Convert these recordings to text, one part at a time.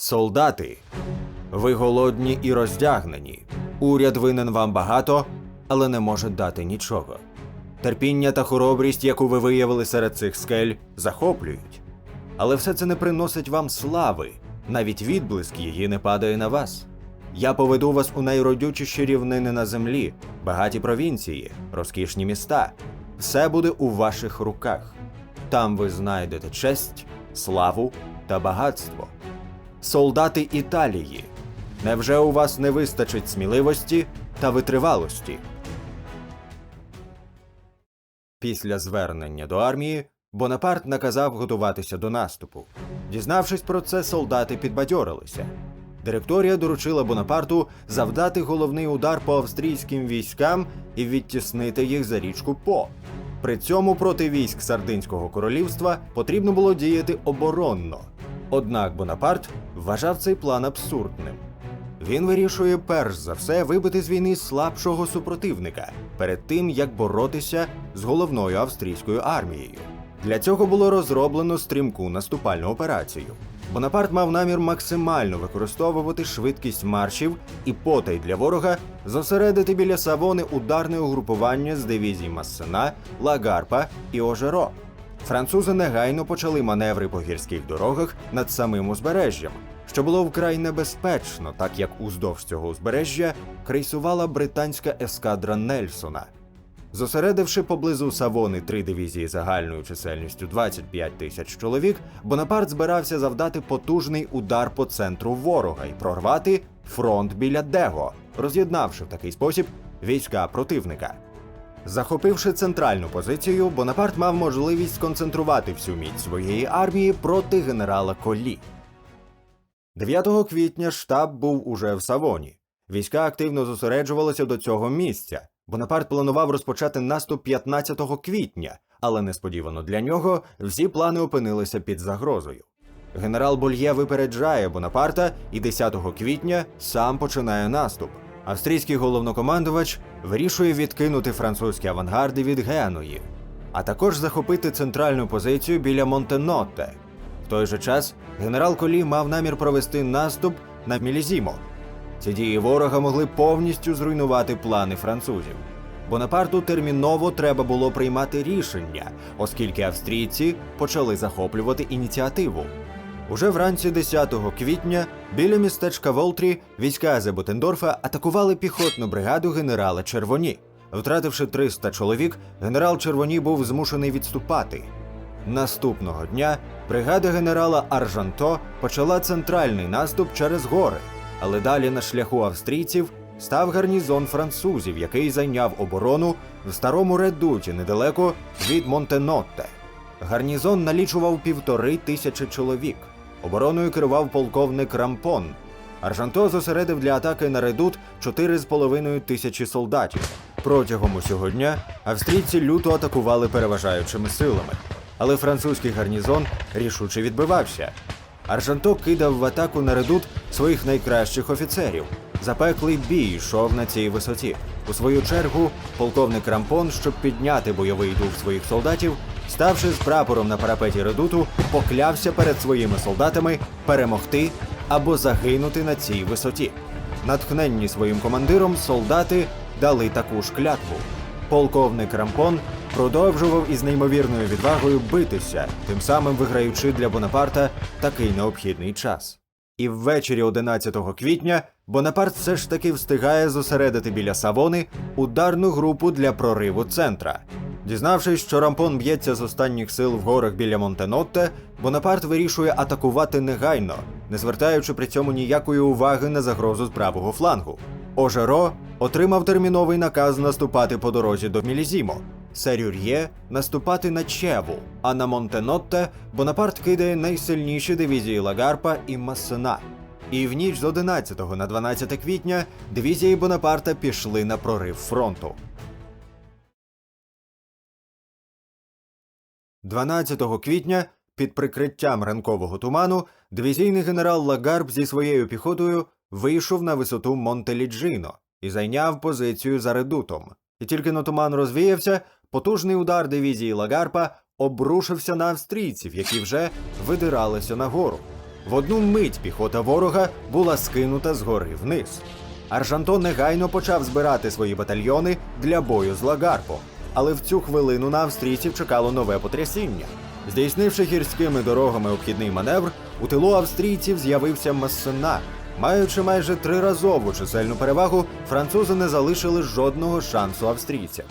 Солдати, ви голодні і роздягнені. Уряд винен вам багато, але не може дати нічого. Терпіння та хоробрість, яку ви виявили серед цих скель, захоплюють. Але все це не приносить вам слави, навіть відблиск її не падає на вас. Я поведу вас у найродючіші рівнини на землі, багаті провінції, розкішні міста. Все буде у ваших руках. Там ви знайдете честь, славу та багатство. Солдати Італії. Невже у вас не вистачить сміливості та витривалості? Після звернення до армії Бонапарт наказав готуватися до наступу. Дізнавшись про це, солдати підбадьорилися. Директорія доручила Бонапарту завдати головний удар по австрійським військам і відтіснити їх за річку По. При цьому проти військ Сардинського королівства потрібно було діяти оборонно. Однак Бонапарт вважав цей план абсурдним. Він вирішує перш за все вибити з війни слабшого супротивника перед тим, як боротися з головною австрійською армією. Для цього було розроблено стрімку наступальну операцію. Бонапарт мав намір максимально використовувати швидкість маршів і потай для ворога зосередити біля Савони ударне угрупування з дивізій Массена, Лагарпа і Ожеро. Французи негайно почали маневри по гірських дорогах над самим узбережжям, що було вкрай небезпечно, так як уздовж цього узбережжя крейсувала британська ескадра Нельсона. Зосередивши поблизу Савони три дивізії загальною чисельністю 25 тисяч чоловік, Бонапарт збирався завдати потужний удар по центру ворога і прорвати фронт біля Дего, роз'єднавши в такий спосіб війська противника. Захопивши центральну позицію, Бонапарт мав можливість сконцентрувати всю міць своєї армії проти генерала Колі. 9 квітня штаб був уже в Савоні. Війська активно зосереджувалися до цього місця. Бонапарт планував розпочати наступ 15 квітня, але несподівано для нього всі плани опинилися під загрозою. Генерал Больє випереджає Бонапарта і 10 квітня сам починає наступ. Австрійський головнокомандувач вирішує відкинути французькі авангарди від Геної, а також захопити центральну позицію біля Монтенотте. В той же час генерал Колі мав намір провести наступ на Мілізімо. Ці дії ворога могли повністю зруйнувати плани французів. Бонапарту терміново треба було приймати рішення, оскільки австрійці почали захоплювати ініціативу. Уже вранці 10 квітня біля містечка Волтрі війська Зебутендорфа атакували піхотну бригаду генерала Червоні. Втративши 300 чоловік, генерал Червоні був змушений відступати. Наступного дня бригада генерала Аржанто почала центральний наступ через гори, але далі на шляху австрійців став гарнізон французів, який зайняв оборону в старому редуті недалеко від Монтенотте. Гарнізон налічував півтори тисячі чоловік. Обороною керував полковник Рампон. Аржанто зосередив для атаки на редут 4,5 тисячі солдатів. Протягом усього дня австрійці люто атакували переважаючими силами, але французький гарнізон рішуче відбивався. Аржанто кидав в атаку на редут своїх найкращих офіцерів. Запеклий бій йшов на цій висоті. У свою чергу, полковник Рампон, щоб підняти бойовий дух своїх солдатів, ставши з прапором на парапеті редуту, поклявся перед своїми солдатами перемогти або загинути на цій висоті. Натхненні своїм командиром, солдати дали таку ж клятву. Полковник Рампон продовжував із неймовірною відвагою битися, тим самим виграючи для Бонапарта такий необхідний час. І ввечері 11 квітня Бонапарт все ж таки встигає зосередити біля Савони ударну групу для прориву центра. Дізнавшись, що Рампон б'ється з останніх сил в горах біля Монтенотте, Бонапарт вирішує атакувати негайно, не звертаючи при цьому ніякої уваги на загрозу з правого флангу. Ожеро отримав терміновий наказ наступати по дорозі до Мілізімо. Серюр'є наступати на Чеву, а на Монтенотте Бонапарт кидає найсильніші дивізії Лагарпа і Массена. І в ніч з 11 на 12 квітня дивізії Бонапарта пішли на прорив фронту. 12 квітня під прикриттям ранкового туману дивізійний генерал Лагарб зі своєю піхотою вийшов на висоту Монтеліджино і зайняв позицію за редутом. І тільки но туман розвіявся, потужний удар дивізії Лагарпа обрушився на австрійців, які вже видиралися нагору. В одну мить піхота ворога була скинута згори вниз. Аржанто негайно почав збирати свої батальйони для бою з Лагарпом. Але в цю хвилину на австрійців чекало нове потрясіння. Здійснивши гірськими дорогами обхідний маневр, у тилу австрійців з'явився Массена. Маючи майже триразову чисельну перевагу, французи не залишили жодного шансу австрійцям.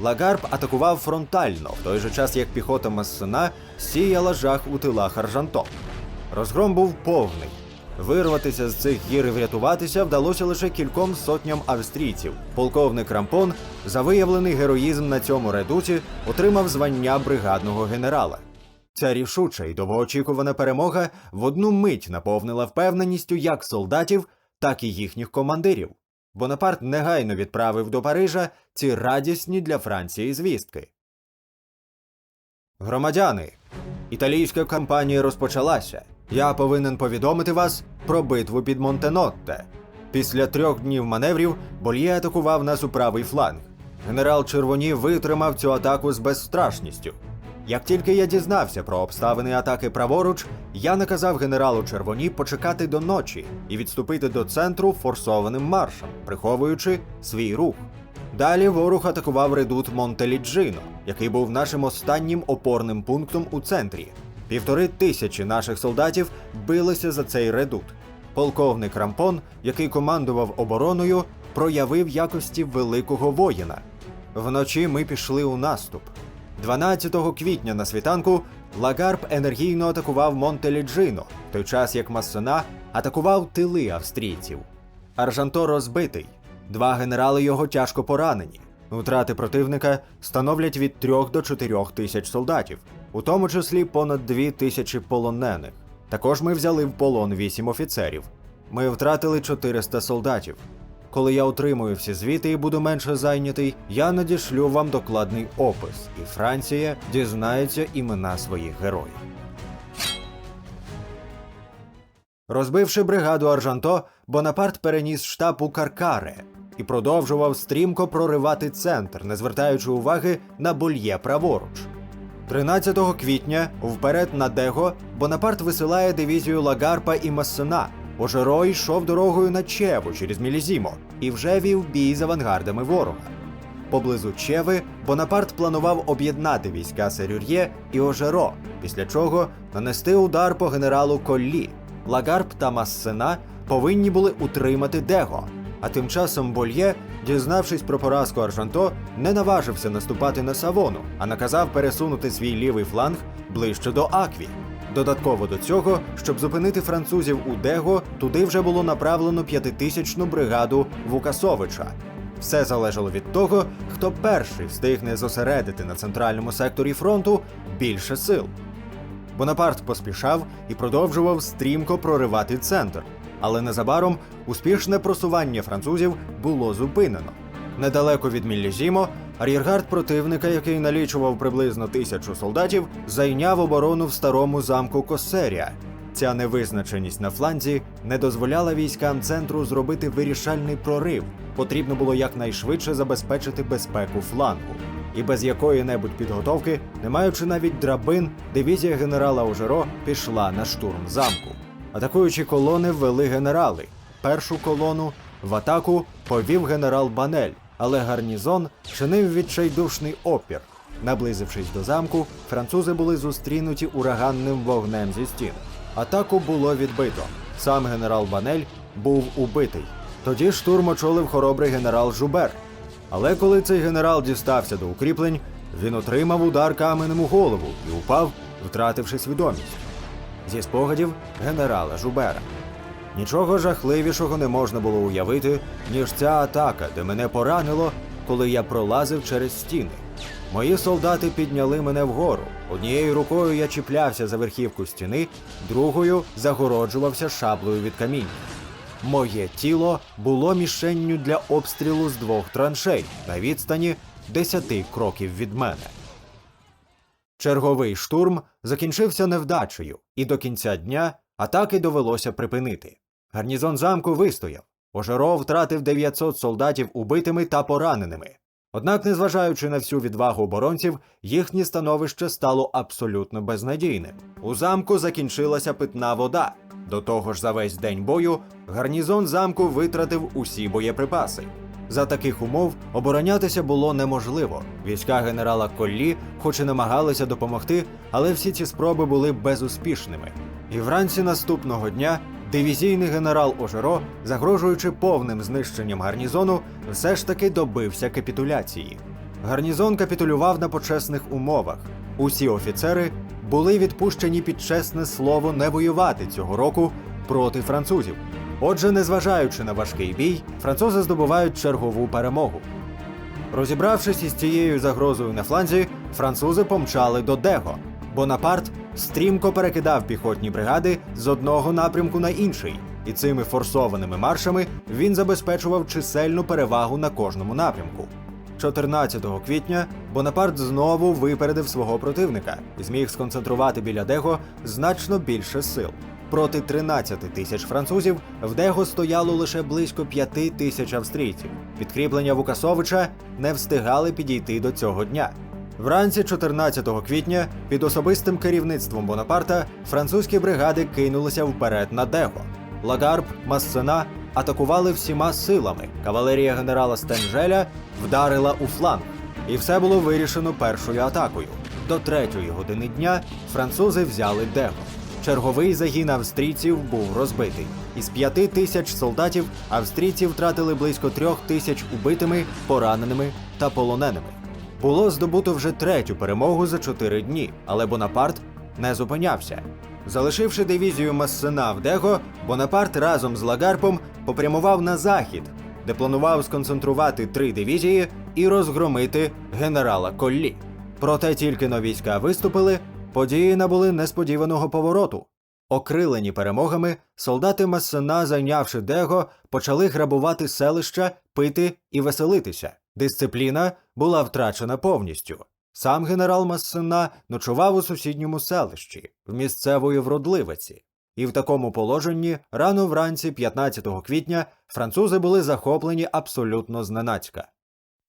Лагарб атакував фронтально, в той же час як піхота Массена сіяла жах у тилах Аржанто. Розгром був повний. Вирватися з цих гір і врятуватися вдалося лише кільком сотням австрійців. Полковник Рампон за виявлений героїзм на цьому редуті отримав звання бригадного генерала. Ця рішуча і довгоочікувана перемога в одну мить наповнила впевненістю як солдатів, так і їхніх командирів. Бонапарт негайно відправив до Парижа ці радісні для Франції звістки. Громадяни, італійська кампанія розпочалася. Я повинен повідомити вас про битву під Монтенотте. Після трьох днів маневрів Больє атакував нас у правий фланг. Генерал Червоні витримав цю атаку з безстрашністю. Як тільки я дізнався про обставини атаки праворуч, я наказав генералу Червоні почекати до ночі і відступити до центру форсованим маршем, приховуючи свій рух. Далі ворог атакував редут Монтеліджино, який був нашим останнім опорним пунктом у центрі. Півтори тисячі наших солдатів билися за цей редут. Полковник Рампон, який командував обороною, проявив якості великого воїна. Вночі ми пішли у наступ. 12 квітня на світанку Лагарб енергійно атакував Монтеліджино, в той час як Массена атакував тили австрійців. Аржанто розбитий. Два генерали його тяжко поранені. Втрати противника становлять від 3 до 4 тисяч солдатів, у тому числі понад 2 тисячі полонених. Також ми взяли в полон 8 офіцерів. Ми втратили 400 солдатів. Коли я отримую всі звіти і буду менше зайнятий, я надішлю вам докладний опис, і Франція дізнається імена своїх героїв. Розбивши бригаду Аржанто, Бонапарт переніс штаб у Каркаре і продовжував стрімко проривати центр, не звертаючи уваги на больє праворуч. 13 квітня вперед на Дего Бонапарт висилає дивізію Лагарпа і Массена. Ожеро йшов дорогою на Чеву через Мілізімо і вже вів бій з авангардами ворога. Поблизу Чеви Бонапарт планував об'єднати війська Серюр'є і Ожеро, після чого нанести удар по генералу Коллі. Лагарб та Массена повинні були утримати Дего. А тим часом Больє, дізнавшись про поразку Аржанто, не наважився наступати на Савону, а наказав пересунути свій лівий фланг ближче до Акві. Додатково до цього, щоб зупинити французів у Дего, туди вже було направлено п'ятитисячну бригаду Вукасовича. Все залежало від того, хто перший встигне зосередити на центральному секторі фронту більше сил. Бонапарт поспішав і продовжував стрімко проривати центр, але незабаром успішне просування французів було зупинено. Недалеко від Міллізімо ар'єргард противника, який налічував приблизно тисячу солдатів, зайняв оборону в старому замку Коссерія. Ця невизначеність на фланзі не дозволяла військам центру зробити вирішальний прорив. Потрібно було якнайшвидше забезпечити безпеку флангу. І без якої-небудь підготовки, не маючи навіть драбин, дивізія генерала Ожеро пішла на штурм замку. Атакуючі колони ввели генерали. Першу колону в атаку повів генерал Банель, але гарнізон чинив відчайдушний опір. Наблизившись до замку, французи були зустрінуті ураганним вогнем зі стін. Атаку було відбито. Сам генерал Банель був убитий. Тоді штурм очолив хоробрий генерал Жубер. Але коли цей генерал дістався до укріплень, він отримав удар каменем у голову і упав, втративши свідомість. Зі спогадів генерала Жубера. Нічого жахливішого не можна було уявити, ніж ця атака, де мене поранило, коли я пролазив через стіни. Мої солдати підняли мене вгору. Однією рукою я чіплявся за верхівку стіни, другою загороджувався шаблею від каміння. Моє тіло було мішенню для обстрілу з двох траншей на відстані 10 кроків від мене. Черговий штурм закінчився невдачею, і до кінця дня атаки довелося припинити. Гарнізон замку вистояв. Ожеро втратив 900 солдатів убитими та пораненими. Однак, незважаючи на всю відвагу оборонців, їхнє становище стало абсолютно безнадійним. У замку закінчилася питна вода. До того ж, за весь день бою гарнізон замку витратив усі боєприпаси. За таких умов оборонятися було неможливо. Війська генерала Коллі, хоч і намагалися допомогти, але всі ці спроби були безуспішними. І вранці наступного дня дивізійний генерал Ожеро, загрожуючи повним знищенням гарнізону, все ж таки добився капітуляції. Гарнізон капітулював на почесних умовах. Усі офіцери були відпущені під чесне слово не воювати цього року проти французів. Отже, незважаючи на важкий бій, французи здобувають чергову перемогу. Розібравшись із цією загрозою на фланзі, французи помчали до Дего. Бонапарт стрімко перекидав піхотні бригади з одного напрямку на інший, і цими форсованими маршами він забезпечував чисельну перевагу на кожному напрямку. 14 квітня Бонапарт знову випередив свого противника і зміг сконцентрувати біля Дего значно більше сил. Проти 13 тисяч французів в Дего стояло лише близько 5 тисяч австрійців. Підкріплення Вукасовича не встигали підійти до цього дня. Вранці 14 квітня під особистим керівництвом Бонапарта французькі бригади кинулися вперед на Дего. Лагарб, Массена атакували всіма силами. Кавалерія генерала Стенжеля вдарила у фланг. І все було вирішено першою атакою. До третьої години дня французи взяли Дего. Черговий загін австрійців був розбитий. Із п'яти тисяч солдатів австрійці втратили близько трьох тисяч убитими, пораненими та полоненими. Було здобуто вже третю перемогу за чотири дні, але Бонапарт не зупинявся. Залишивши дивізію Массена в Дего, Бонапарт разом з Лагарпом попрямував на захід, де планував сконцентрувати три дивізії і розгромити генерала Коллі. Проте тільки но війська виступили, події набули несподіваного повороту. Окрилені перемогами, солдати Массена, зайнявши Дего, почали грабувати селища, пити і веселитися. Дисципліна була втрачена повністю. Сам генерал Массена ночував у сусідньому селищі, в місцевої вродливиці. І в такому положенні рано вранці 15 квітня французи були захоплені абсолютно зненацька.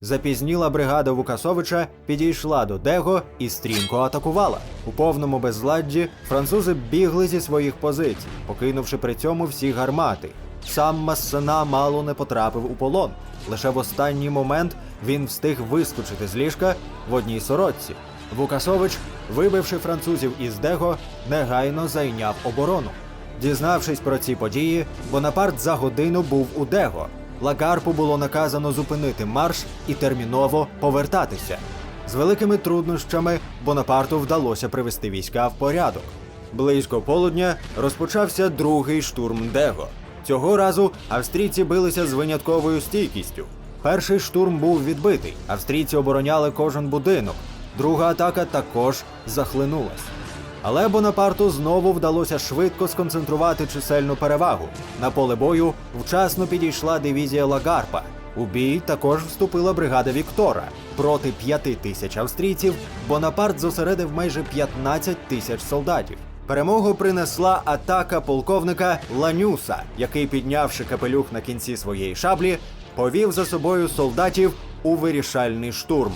Запізніла бригада Вукасовича підійшла до Дего і стрімко атакувала. У повному безладді французи бігли зі своїх позицій, покинувши при цьому всі гармати. Сам Массена мало не потрапив у полон. Лише в останній момент він встиг вискочити з ліжка в одній сорочці. Вукасович, вибивши французів із Дего, негайно зайняв оборону. Дізнавшись про ці події, Бонапарт за годину був у Дего. Лагарпу було наказано зупинити марш і терміново повертатися. З великими труднощами Бонапарту вдалося привести війська в порядок. Близько полудня розпочався другий штурм Дего. Цього разу австрійці билися з винятковою стійкістю. Перший штурм був відбитий. Австрійці обороняли кожен будинок. Друга атака також захлинулась. Але Бонапарту знову вдалося швидко сконцентрувати чисельну перевагу. На поле бою вчасно підійшла дивізія Лагарпа. У бій також вступила бригада Віктора. Проти п'яти тисяч австрійців Бонапарт зосередив майже 15 тисяч солдатів. Перемогу принесла атака полковника Ланюса, який, піднявши капелюх на кінці своєї шаблі, повів за собою солдатів у вирішальний штурм.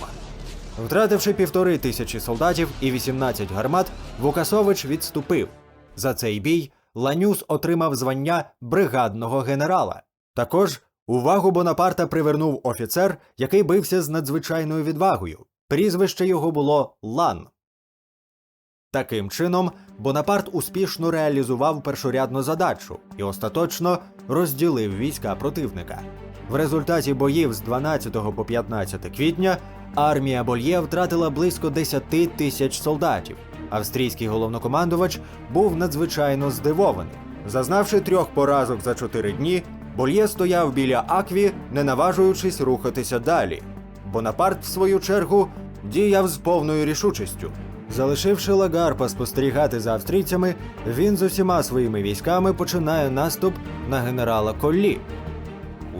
Втративши півтори тисячі солдатів і 18 гармат, Вукасович відступив. За цей бій Ланюс отримав звання бригадного генерала. Також увагу Бонапарта привернув офіцер, який бився з надзвичайною відвагою. Прізвище його було Лан. Таким чином, Бонапарт успішно реалізував першорядну задачу і остаточно розділив війська противника. В результаті боїв з 12 по 15 квітня армія Больє втратила близько 10 тисяч солдатів. Австрійський головнокомандувач був надзвичайно здивований. Зазнавши трьох поразок за чотири дні, Больє стояв біля Акві, не наважуючись рухатися далі. Бонапарт, в свою чергу, діяв з повною рішучістю. Залишивши Лагарпа спостерігати за австрійцями, він з усіма своїми військами починає наступ на генерала Коллі.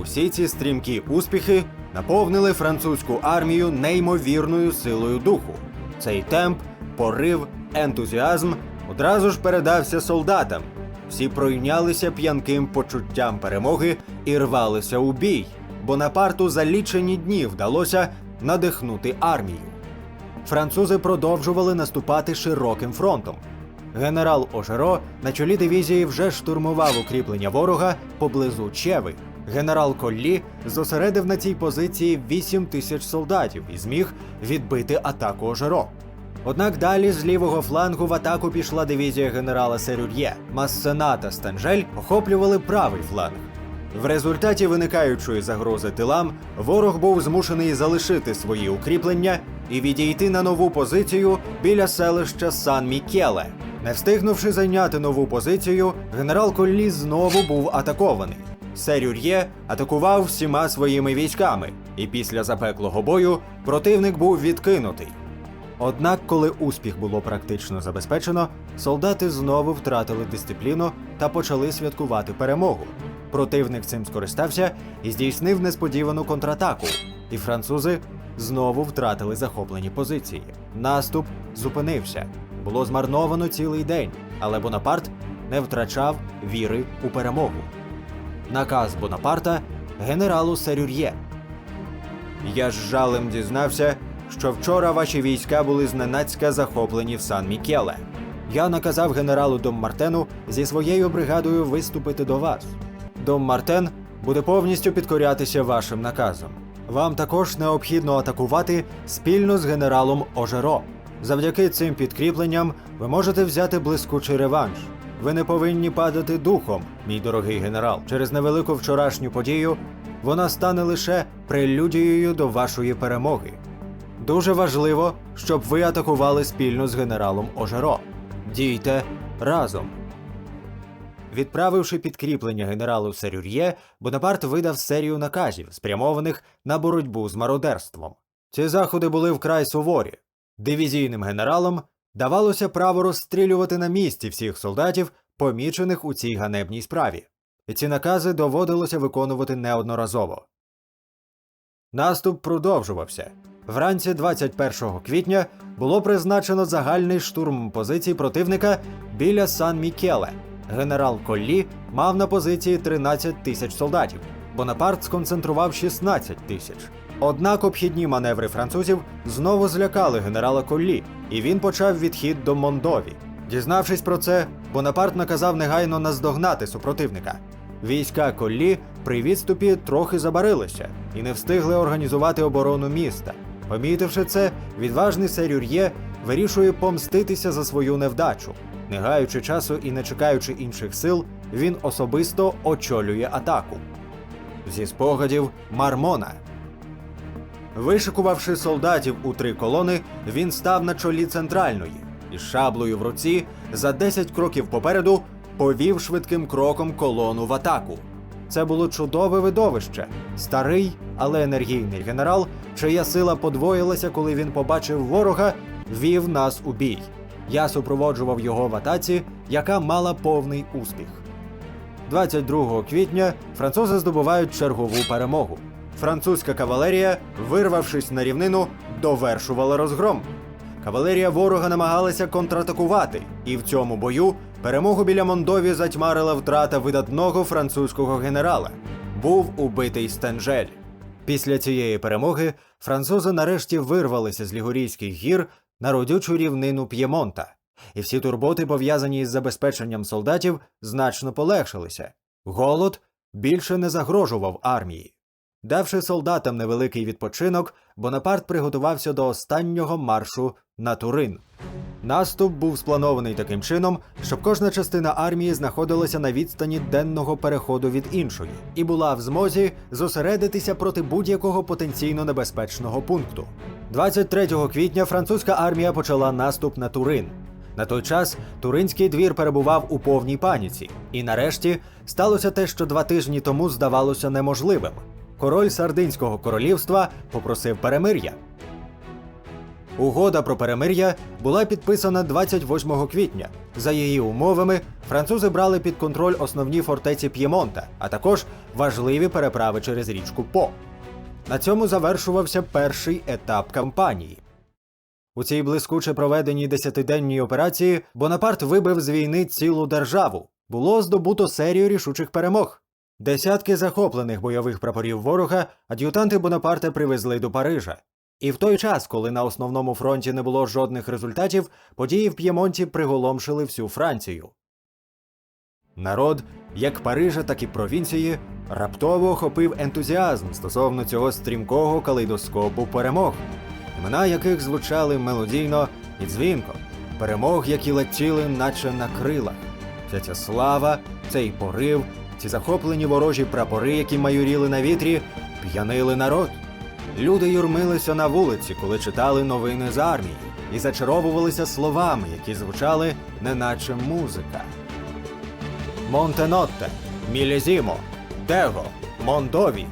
Усі ці стрімкі успіхи наповнили французьку армію неймовірною силою духу. Цей темп, порив, ентузіазм одразу ж передався солдатам. Всі пройнялися п'янким почуттям перемоги і рвалися у бій. Бонапарту за лічені дні вдалося надихнути армію. Французи продовжували наступати широким фронтом. Генерал Ожеро на чолі дивізії вже штурмував укріплення ворога поблизу Чеви. Генерал Коллі зосередив на цій позиції 8 тисяч солдатів і зміг відбити атаку Ожеро. Однак далі з лівого флангу в атаку пішла дивізія генерала Серюр'є. Массена та Станжель охоплювали правий фланг. В результаті виникаючої загрози тилам ворог був змушений залишити свої укріплення і відійти на нову позицію біля селища Сан Мікеле. Не встигнувши зайняти нову позицію, генерал Коллі знову був атакований. Серюр'є атакував всіма своїми військами, і після запеклого бою противник був відкинутий. Однак, коли успіх було практично забезпечено, солдати знову втратили дисципліну та почали святкувати перемогу. Противник цим скористався і здійснив несподівану контратаку, і французи знову втратили захоплені позиції. Наступ зупинився. Було змарновано цілий день, але Бонапарт не втрачав віри у перемогу. Наказ Бонапарта генералу Серюр'є. Я з жалем дізнався, що вчора ваші війська були зненацька захоплені в Сан Мікеле. Я наказав генералу Доммартену зі своєю бригадою виступити до вас. Доммартен буде повністю підкорятися вашим наказам. Вам також необхідно атакувати спільно з генералом Ожеро. Завдяки цим підкріпленням ви можете взяти блискучий реванш. Ви не повинні падати духом, мій дорогий генерал. Через невелику вчорашню подію вона стане лише прелюдією до вашої перемоги. Дуже важливо, щоб ви атакували спільно з генералом Ожеро. Дійте разом. Відправивши підкріплення генералу Серюр'є, Бонапарт видав серію наказів, спрямованих на боротьбу з мародерством. Ці заходи були вкрай суворі. Дивізійним генералам давалося право розстрілювати на місці всіх солдатів, помічених у цій ганебній справі. Ці накази доводилося виконувати неодноразово. Наступ продовжувався. Вранці 21 квітня було призначено загальний штурм позицій противника біля Сан Мікеле. Генерал Коллі мав на позиції 13 тисяч солдатів. Бонапарт сконцентрував 16 тисяч. Однак обхідні маневри французів знову злякали генерала Коллі, і він почав відхід до Мондові. Дізнавшись про це, Бонапарт наказав негайно наздогнати супротивника. Війська Коллі при відступі трохи забарилися і не встигли організувати оборону міста. Помітивши це, відважний Серюр'є вирішує помститися за свою невдачу. Не гаючи часу і не чекаючи інших сил, він особисто очолює атаку. Зі спогадів Мармона. Вишикувавши солдатів у три колони, він став на чолі центральної і з шаблею в руці за 10 кроків попереду повів швидким кроком колону в атаку. Це було чудове видовище. Старий, але енергійний генерал, чия сила подвоїлася, коли він побачив ворога, вів нас у бій. Я супроводжував його в атаці, яка мала повний успіх. 22 квітня французи здобувають чергову перемогу. Французька кавалерія, вирвавшись на рівнину, довершувала розгром. Кавалерія ворога намагалася контратакувати, і в цьому бою перемогу біля Мондові затьмарила втрата видатного французького генерала. Був убитий Стенжель. Після цієї перемоги французи нарешті вирвалися з Лігурійських гір на родючу рівнину П'ємонта, і всі турботи, пов'язані із забезпеченням солдатів, значно полегшилися. Голод більше не загрожував армії. Давши солдатам невеликий відпочинок, Бонапарт приготувався до останнього маршу на Турин. Наступ був спланований таким чином, щоб кожна частина армії знаходилася на відстані денного переходу від іншої і була в змозі зосередитися проти будь-якого потенційно небезпечного пункту. 23 квітня французька армія почала наступ на Турин. На той час туринський двір перебував у повній паніці, і нарешті сталося те, що два тижні тому здавалося неможливим. Король Сардинського королівства попросив перемир'я. Угода про перемир'я була підписана 28 квітня. За її умовами, французи брали під контроль основні фортеці П'ємонта, а також важливі переправи через річку По. На цьому завершувався перший етап кампанії. У цій блискуче проведеній десятиденній операції Бонапарт вибив з війни цілу державу. Було здобуто серію рішучих перемог. Десятки захоплених бойових прапорів ворога ад'ютанти Бонапарта привезли до Парижа. І в той час, коли на основному фронті не було жодних результатів, події в П'ємонті приголомшили всю Францію. Народ, як Парижа, так і провінції, раптово охопив ентузіазм стосовно цього стрімкого калейдоскопу перемог, імена яких звучали мелодійно і дзвінко, перемог, які летіли, наче на крилах. Вся ця слава, цей порив, ці захоплені ворожі прапори, які майоріли на вітрі, п'янили народ. Люди юрмилися на вулиці, коли читали новини з армії, і зачаровувалися словами, які звучали неначе музика. Монтенотте, Мілезімо, Дего, Мондові.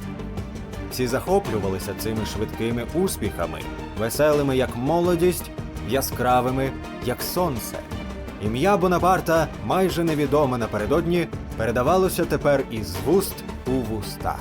Всі захоплювалися цими швидкими успіхами, веселими як молодість, яскравими як сонце. Ім'я Бонапарта, майже невідоме напередодні, передавалося тепер із вуст у вуста.